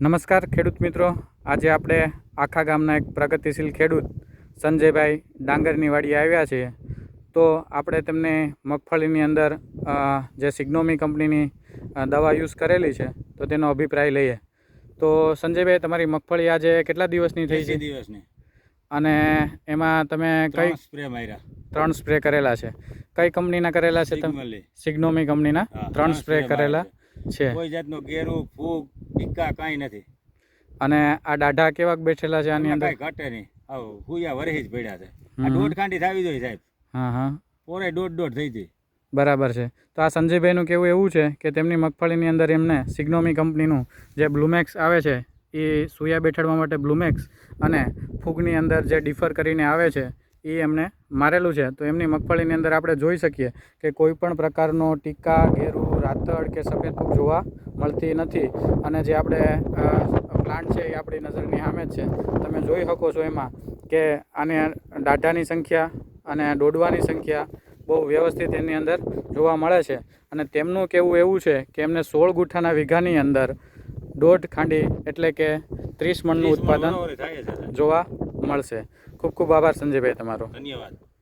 નમસ્કાર ખેડૂત મિત્રો. આજે આપણે આખા ગામના એક પ્રગતિશીલ ખેડૂત સંજયભાઈ ડાંગરની વાડીએ આવ્યા છીએ તો આપણે તેમને મગફળીની અંદર જે સિગ્નોમી કંપનીની દવા યુઝ કરેલી છે તો તેનો અભિપ્રાય લઈએ. તો સંજયભાઈ તમારી મગફળી આજે કેટલા દિવસની થઈ છે? દિવસની. અને એમાં તમે કઈ સ્પ્રે માર્યા. ત્રણ સ્પ્રે કરેલા છે. કઈ કંપનીના કરેલા છે? તમે સિગ્નોમી કંપનીના ત્રણ સ્પ્રે કરેલા છે. કોઈ જાતનો ગેરું ફૂગ ટીકા કાંઈ નથી. અને આ દાઢા કેવાક બેઠેલા છે આની અંદર? કાંઈ ઘટે નહીં. આવ હુયા વરહી જ પડ્યા છે. આ. દોઢ કાંડી થાવી જોઈએ સાહેબ. હા હા. પોરે દોઢ દોઢ થઈ હતી બરાબર છે. તો આ સંજયભાઈનું કેવું એવું છે કે તેમની મગફળીની અંદર એમને સિગ્નોમી કંપનીનું જે બ્લુમેક્સ આવે છે એ સૂયા બેઠાડવા માટે બ્લુમેક્સ અને ફૂગની અંદર જે ડિફર કરીને આવે છે એ એમને મારેલું છે. તો એમની મગફળીની અંદર આપણે જોઈ શકીએ કે કોઈ પણ પ્રકારનો ટીકા ઘેરું રાતળ કે સફેદ ફૂગ જોવા મળતી નથી. અને જે આપણે પ્લાન્ટ છે એ આપણી નજરની સામે જ છે. તમે જોઈ શકો છો એમાં કે આને દાઢાની સંખ્યા અને દોડવાની સંખ્યા બહુ વ્યવસ્થિત એની અંદર જોવા મળે છે. અને તેમનું કહેવું એવું છે કે એમને સોળ ગુઠ્ઠાના વીઘાની અંદર દોઢ ખાંડી એટલે કે ત્રીસ મણનું ઉત્પાદન. જોવા મળશે. ખૂબ ખૂબ આભાર સંજયભાઈ તમારો. ધન્યવાદ.